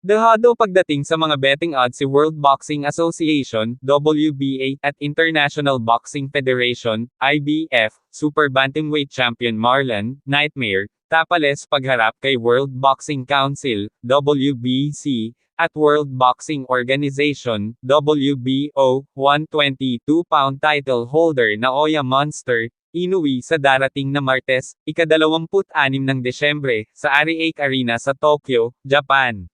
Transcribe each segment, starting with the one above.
Dehado pagdating sa mga betting odds si World Boxing Association, WBA, at International Boxing Federation, IBF, Super Bantamweight Champion Marlon, Nightmare, Tapales pagharap kay World Boxing Council, WBC, at World Boxing Organization, WBO, 122-pound title holder na Oya Monster, inuwi sa darating na Martes, ikadalawamput-anim ng Desyembre, sa Ariake Arena sa Tokyo, Japan.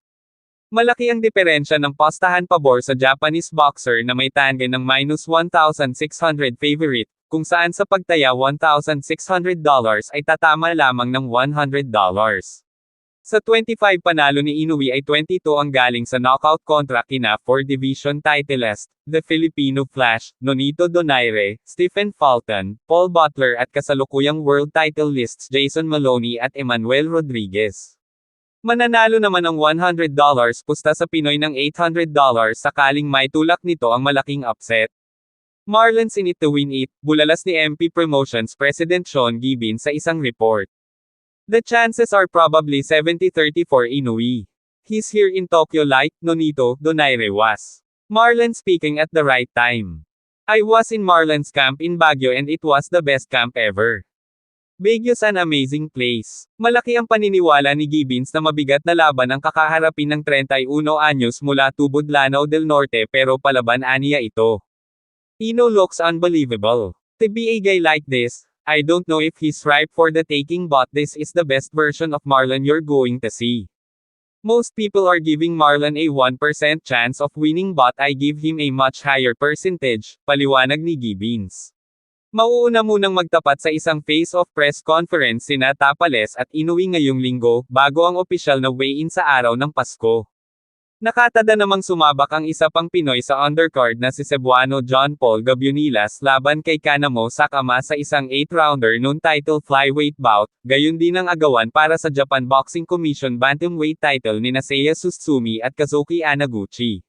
Malaki ang diferensya ng postahan pabor sa Japanese boxer na may tangge ng minus 1,600 favorite, kung saan sa pagtaya $1,600 ay tatama lamang ng $100. Sa 25 panalo ni Inoue ay 22 ang galing sa knockout kontra kina 4 division titleist, The Filipino Flash, Nonito Donaire, Stephen Fulton, Paul Butler at kasalukuyang world title lists Jason Maloney at Emmanuel Rodriguez. Mananalo naman ng $100 pusta sa Pinoy ng $800 sakaling may tulak nito ang malaking upset. Marlins in to win it, bulalas ni MP Promotions President Sean Gibbon sa isang report. The chances are probably 70-30 for Inoue. He's here in Tokyo like, Nonito, Donaire was. Marlon speaking at the right time. I was in Marlon's camp in Baguio and it was the best camp ever. Baguio's an amazing place. Malaki ang paniniwala ni Gibbons na mabigat na laban ang kakaharapin ng 31 anyos mula Tubod Lanao del Norte pero palaban aniya ito. Ino looks unbelievable. To be a guy like this, I don't know if he's ripe for the taking but this is the best version of Marlon you're going to see. Most people are giving Marlon a 1% chance of winning but I give him a much higher percentage, paliwanag ni Gibbons. Mauuna munang magtapat sa isang face-off press conference sina Tapales at Inuwi ngayong linggo, bago ang opisyal na weigh-in sa araw ng Pasko. Nakatada namang sumabak ang isa pang Pinoy sa undercard na si Cebuano John Paul Gabionilas laban kay Kanamo Sakama sa isang 8-rounder noon title flyweight bout, gayon din ang agawan para sa Japan Boxing Commission bantamweight title ni Seiya Sutsumi at Kazuki Anaguchi.